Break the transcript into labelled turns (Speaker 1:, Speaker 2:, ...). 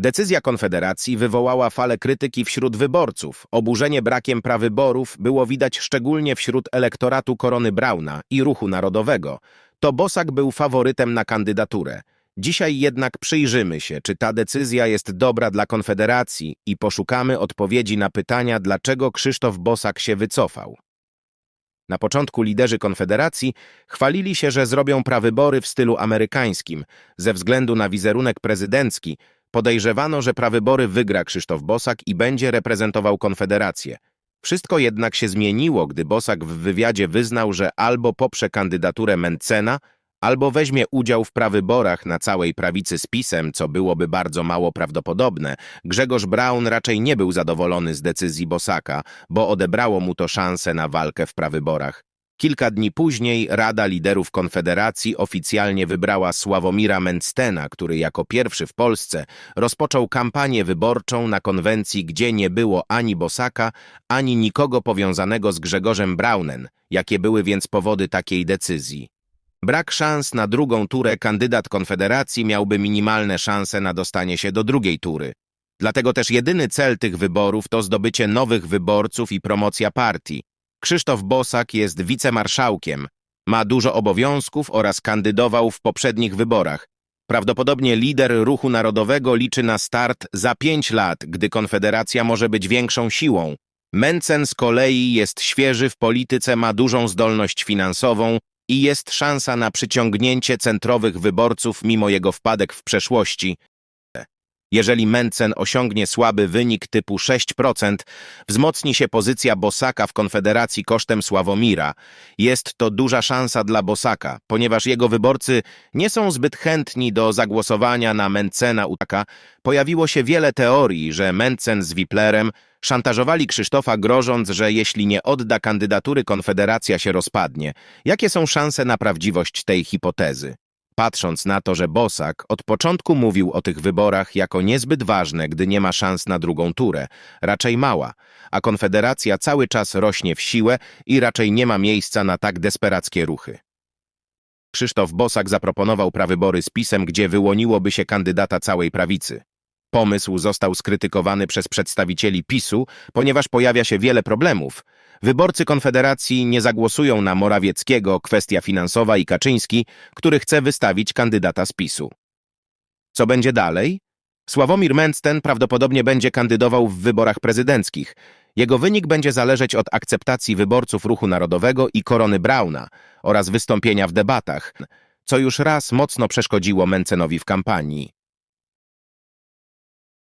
Speaker 1: Decyzja Konfederacji wywołała falę krytyki wśród wyborców. Oburzenie brakiem prawyborów było widać szczególnie wśród elektoratu Korony Brauna i Ruchu Narodowego. To Bosak był faworytem na kandydaturę. Dzisiaj jednak przyjrzymy się, czy ta decyzja jest dobra dla Konfederacji i poszukamy odpowiedzi na pytania, dlaczego Krzysztof Bosak się wycofał. Na początku liderzy Konfederacji chwalili się, że zrobią prawybory w stylu amerykańskim. Ze względu na wizerunek prezydencki podejrzewano, że prawybory wygra Krzysztof Bosak i będzie reprezentował Konfederację. Wszystko jednak się zmieniło, gdy Bosak w wywiadzie wyznał, że albo poprze kandydaturę Mencena, albo weźmie udział w prawyborach na całej prawicy z PiSem, co byłoby bardzo mało prawdopodobne. Grzegorz Braun raczej nie był zadowolony z decyzji Bosaka, bo odebrało mu to szansę na walkę w prawyborach. Kilka dni później Rada Liderów Konfederacji oficjalnie wybrała Sławomira Menctena, który jako pierwszy w Polsce rozpoczął kampanię wyborczą na konwencji, gdzie nie było ani Bosaka, ani nikogo powiązanego z Grzegorzem Braunem. Jakie były więc powody takiej decyzji? Brak szans na drugą turę kandydat Konfederacji miałby minimalne szanse na dostanie się do drugiej tury. Dlatego też jedyny cel tych wyborów to zdobycie nowych wyborców i promocja partii. Krzysztof Bosak jest wicemarszałkiem, ma dużo obowiązków oraz kandydował w poprzednich wyborach. Prawdopodobnie lider ruchu narodowego liczy na start za pięć lat, gdy Konfederacja może być większą siłą. Mencen z kolei jest świeży w polityce, ma dużą zdolność finansową i jest szansa na przyciągnięcie centrowych wyborców mimo jego wpadek w przeszłości. Jeżeli Mencen osiągnie słaby wynik typu 6%, wzmocni się pozycja Bosaka w Konfederacji kosztem Sławomira. Jest to duża szansa dla Bosaka, ponieważ jego wyborcy nie są zbyt chętni do zagłosowania na Mencena Utaka. Pojawiło się wiele teorii, że Mencen z Wiplerem szantażowali Krzysztofa grożąc, że jeśli nie odda kandydatury Konfederacja się rozpadnie. Jakie są szanse na prawdziwość tej hipotezy? Patrząc na to, że Bosak od początku mówił o tych wyborach jako niezbyt ważne, gdy nie ma szans na drugą turę, raczej mała, a Konfederacja cały czas rośnie w siłę i raczej nie ma miejsca na tak desperackie ruchy. Krzysztof Bosak zaproponował prawybory z PiSem, gdzie wyłoniłoby się kandydata całej prawicy. Pomysł został skrytykowany przez przedstawicieli PiSu, ponieważ pojawia się wiele problemów. Wyborcy Konfederacji nie zagłosują na Morawieckiego, kwestia finansowa i Kaczyński, który chce wystawić kandydata z PiSu. Co będzie dalej? Sławomir Mencten prawdopodobnie będzie kandydował w wyborach prezydenckich. Jego wynik będzie zależeć od akceptacji wyborców Ruchu Narodowego i Korony Brauna oraz wystąpienia w debatach, co już raz mocno przeszkodziło Mencenowi w kampanii.